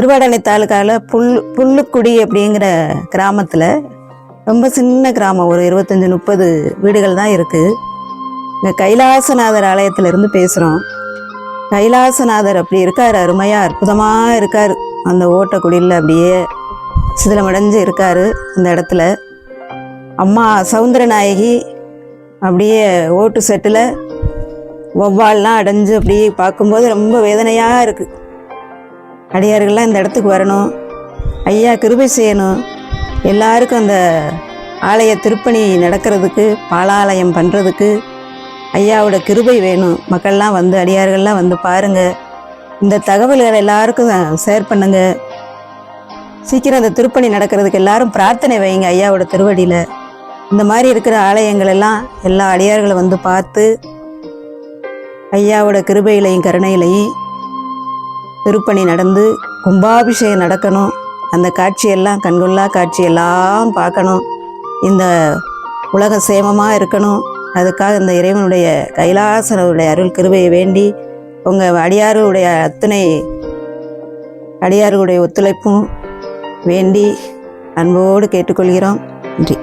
திருவாடானை தாலுக்காவில் புல் புல்லுக்குடி அப்படிங்கிற கிராமத்தில் ரொம்ப சின்ன கிராமம். ஒரு இருபத்தஞ்சி முப்பது வீடுகள் தான் இருக்குது இங்கே கைலாசநாதர் ஆலயத்திலிருந்து பேசுகிறோம் கைலாசநாதர் அப்படி இருக்கார் அருமையாக அற்புதமாக இருக்கார். அந்த ஓட்டக்குடியில் அப்படியே சிதிலமடைஞ்சு இருக்கார் அந்த இடத்துல. அம்மா சவுந்தரநாயகி அப்படியே ஓட்டு செட்டில் வௌவால்லாம் அடைஞ்சு அப்படியே பார்க்கும்போது ரொம்ப வேதனையாக இருக்குது அடியார்கள்லாம் இந்த இடத்துக்கு வரணும். ஐயா கிருபை செய்யணும். எல்லாருக்கும் அந்த ஆலய திருப்பணி நடக்கிறதுக்கு பாலாலயம் பண்ணுறதுக்கு ஐயாவோட கிருபை வேணும். மக்கள்லாம் வந்து அடியார்கள்லாம் வந்து பாருங்கள் இந்த தகவல்கள் எல்லாருக்கும் ஷேர் பண்ணுங்க. சீக்கிரம் அந்த திருப்பணி நடக்கிறதுக்கு எல்லாரும் பிரார்த்தனை வைங்க ஐயாவோட திருவடியில். இந்த மாதிரி இருக்கிற ஆலயங்கள் எல்லாம் எல்லா அடியார்களை வந்து பார்த்து ஐயாவோட கிருபையிலையும் கருணையிலையும் திருப்பணி நடந்து கும்பாபிஷேகம் நடக்கணும். அந்த காட்சியெல்லாம் கண்கொள்ளா காட்சியெல்லாம் பார்க்கணும். இந்த உலக சேமமாக இருக்கணும். அதுக்காக இந்த இறைவனுடைய கைலாசனுடைய அருள் கிருபையை வேண்டி உங்கள் அடியாருடைய அத்தனை அடியாருடைய ஒத்துழைப்பும் வேண்டி அன்போடு கேட்டுக்கொள்கிறோம். நன்றி.